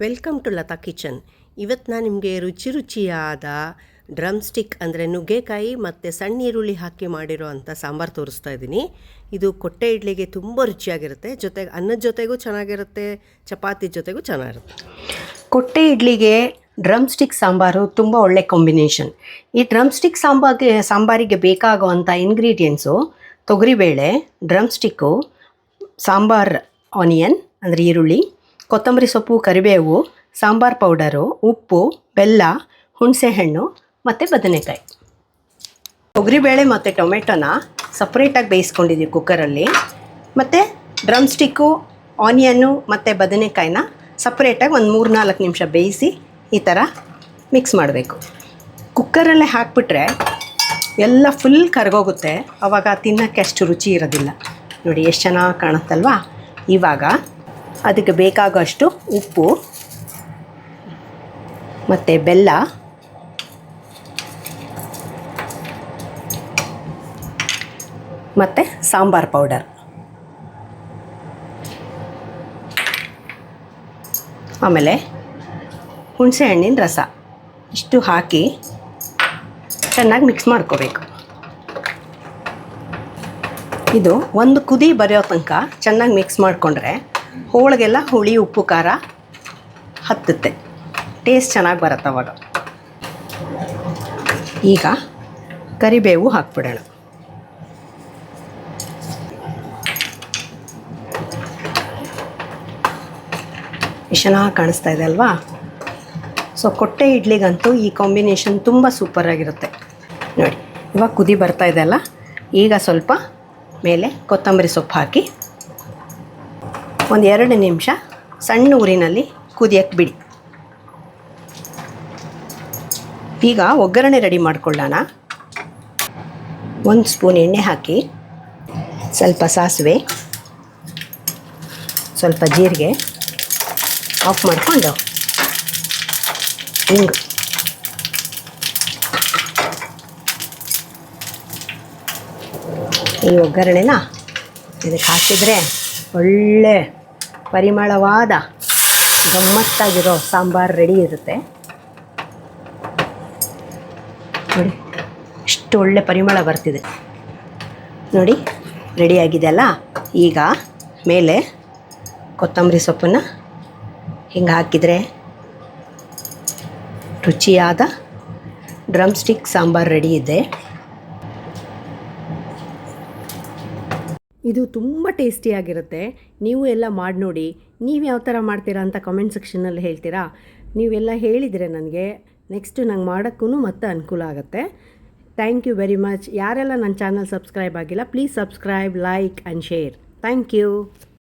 Welcome to Lata kitchen. ಇವತ್ತು ನಾನು ನಿಮಗೆ ರುಚಿ ರುಚಿಯಾದ ಡ್ರಮ್ ಸ್ಟಿಕ್ ಅಂದರೆ ನುಗ್ಗೆಕಾಯಿ ಮತ್ತು ಸಣ್ಣ ಈರುಳ್ಳಿ ಹಾಕಿ ಮಾಡಿರೋ ಅಂಥ ಸಾಂಬಾರು ತೋರಿಸ್ತಾ ಇದ್ದೀನಿ. ಇದು ಕೊಟ್ಟೆ ಇಡ್ಲಿಗೆ ತುಂಬ ರುಚಿಯಾಗಿರುತ್ತೆ. ಜೊತೆಗೆ ಅನ್ನದ ಜೊತೆಗೂ ಚೆನ್ನಾಗಿರುತ್ತೆ, ಚಪಾತಿ ಜೊತೆಗೂ ಚೆನ್ನಾಗಿರುತ್ತೆ. ಕೊಟ್ಟೆ ಇಡ್ಲಿಗೆ ಡ್ರಮ್ ಸ್ಟಿಕ್ ಸಾಂಬಾರು ತುಂಬ ಒಳ್ಳೆ ಕಾಂಬಿನೇಷನ್. ಈ ಡ್ರಮ್ ಸ್ಟಿಕ್ ಸಾಂಬಾರಿಗೆ ಸಾಂಬಾರಿಗೆ ಬೇಕಾಗುವಂಥ ಇಂಗ್ರೀಡಿಯೆಂಟ್ಸು ತೊಗರಿಬೇಳೆ ಡ್ರಮ್ ಸ್ಟಿಕ್ಕು ಸಾಂಬಾರ್ ಆನಿಯನ್ ಅಂದರೆ ಈರುಳ್ಳಿ ಕೊತ್ತಂಬರಿ ಸೊಪ್ಪು, ಕರಿಬೇವು, ಸಾಂಬಾರ್ ಪೌಡರು, ಉಪ್ಪು, ಬೆಲ್ಲ ಹುಣಸೆಹಣ್ಣು ಮತ್ತು ಬದನೆಕಾಯಿ. ತೊಗರಿಬೇಳೆ ಮತ್ತು ಟೊಮೆಟೊನ ಸಪ್ರೇಟಾಗಿ ಬೇಯಿಸ್ಕೊಂಡಿದ್ವಿ ಕುಕ್ಕರಲ್ಲಿ ಮತ್ತು ಡ್ರಮ್ ಸ್ಟಿಕ್ಕು ಆನಿಯನ್ನು ಮತ್ತು ಬದನೆಕಾಯಿನ ಸಪ್ರೇಟಾಗಿ ಒಂದು ಮೂರು ನಾಲ್ಕು ನಿಮಿಷ ಬೇಯಿಸಿ ಈ ಥರ ಮಿಕ್ಸ್ ಮಾಡಬೇಕು. ಕುಕ್ಕರಲ್ಲೇ ಹಾಕಿಬಿಟ್ರೆ ಎಲ್ಲ ಫುಲ್ ಕರಗೋಗುತ್ತೆ. ಆವಾಗ ತಿನ್ನೋಕ್ಕೆ ಅಷ್ಟು ರುಚಿ ಇರೋದಿಲ್ಲ. ನೋಡಿ, ಎಷ್ಟು ಚೆನ್ನಾಗಿ ಕಾಣುತ್ತಲ್ವಾ? ಇವಾಗ ಅದಕ್ಕೆ ಬೇಕಾಗಷ್ಟು ಉಪ್ಪು, ಮತ್ತು ಬೆಲ್ಲ, ಮತ್ತು ಸಾಂಬಾರ್ ಪೌಡರ್. ಆಮೇಲೆ ಹುಣಸೆ ಹಣ್ಣಿನ ರಸ. ಇಷ್ಟು ಹಾಕಿ ಚೆನ್ನಾಗಿ ಮಿಕ್ಸ್ ಮಾಡ್ಕೋಬೇಕು. ಇದು ಒಂದು ಕುದಿ ಬರೆಯೋ ತನಕ ಚೆನ್ನಾಗಿ ಮಿಕ್ಸ್ ಮಾಡಿಕೊಂಡ್ರೆ ಹೋಳಿಗೆಲ್ಲ ಹುಳಿ, ಉಪ್ಪು, ಖಾರ ಹತ್ತುತ್ತೆ. ಟೇಸ್ಟ್ ಚೆನ್ನಾಗಿ ಬರುತ್ತೆ ಅವಾಗ. ಈಗ ಕರಿಬೇವು ಹಾಕ್ಬಿಡೋಣ. ಎಷ್ಟು ಚೆನ್ನಾಗಿ ಕಾಣಿಸ್ತಾ ಇದೆ ಅಲ್ವಾ? ಸೊ ಕೊಟ್ಟೆ ಇಡ್ಲಿಗಂತೂ ಈ ಕಾಂಬಿನೇಷನ್ ತುಂಬ ಸೂಪರಾಗಿರುತ್ತೆ ನೋಡಿ, ಇವಾಗ ಕುದಿ ಬರ್ತಾ ಇದೆ ಅಲ್ಲ? ಈಗ ಸ್ವಲ್ಪ ಮೇಲೆ ಕೊತ್ತಂಬರಿ ಸೊಪ್ಪು ಹಾಕಿ ಒಂದು ಎರಡು ನಿಮಿಷ ಸಣ್ಣ ಊರಿನಲ್ಲಿ ಕುದಿಯಕ್ಕೆ ಬಿಡಿ. ಈಗ ಒಗ್ಗರಣೆ ರೆಡಿ ಮಾಡ್ಕೊಳ್ಳೋಣ. ಒಂದು ಸ್ಪೂನ್ ಎಣ್ಣೆ ಹಾಕಿ, ಸ್ವಲ್ಪ ಸಾಸಿವೆ, ಸ್ವಲ್ಪ ಜೀರಿಗೆ ಆಫ್ ಮಾಡಿಕೊಂಡು ಹಿಂಗು ಈ ಒಗ್ಗರಣೆನ ಇದಕ್ಕೆ ಹಾಕಿದರೆ ಒಳ್ಳೆ ಪರಿಮಳವಾದ ಗಮ್ಮತ್ತಾಗಿರೋ ಸಾಂಬಾರು ರೆಡಿ ಇರುತ್ತೆ. ನೋಡಿ, ಎಷ್ಟು ಒಳ್ಳೆ ಪರಿಮಳ ಬರ್ತಿದೆ. ನೋಡಿ ರೆಡಿಯಾಗಿದೆ ಅಲ್ಲ? ಈಗ ಮೇಲೆ ಕೊತ್ತಂಬರಿ ಸೊಪ್ಪನ್ನು ಹಿಂಗೆ ಹಾಕಿದರೆ ರುಚಿಯಾದ ಡ್ರಮ್ ಸ್ಟಿಕ್ ಸಾಂಬಾರು ರೆಡಿ ಇದೆ. ಇದು ತುಂಬ ಟೇಸ್ಟಿಯಾಗಿರುತ್ತೆ ನೀವು ಎಲ್ಲ ಮಾಡಿ ನೋಡಿ, ನೀವು ಯಾವ ಥರ ಮಾಡ್ತೀರಾ ಅಂತ ಕಮೆಂಟ್ ಸೆಕ್ಷನಲ್ಲಿ ಹೇಳ್ತೀರಾ? ನೀವೆಲ್ಲ ಹೇಳಿದರೆ ನನಗೆ ನೆಕ್ಸ್ಟ್ ನಂಗೆ ಮಾಡೋಕ್ಕೂ ಮತ್ತೆ ಅನುಕೂಲ ಆಗುತ್ತೆ. ಥ್ಯಾಂಕ್ ಯು ವೆರಿ ಮಚ್ ಯಾರೆಲ್ಲ ನನ್ನ ಚಾನಲ್ ಸಬ್ಸ್ಕ್ರೈಬ್ ಆಗಿಲ್ಲ please subscribe like and share thank you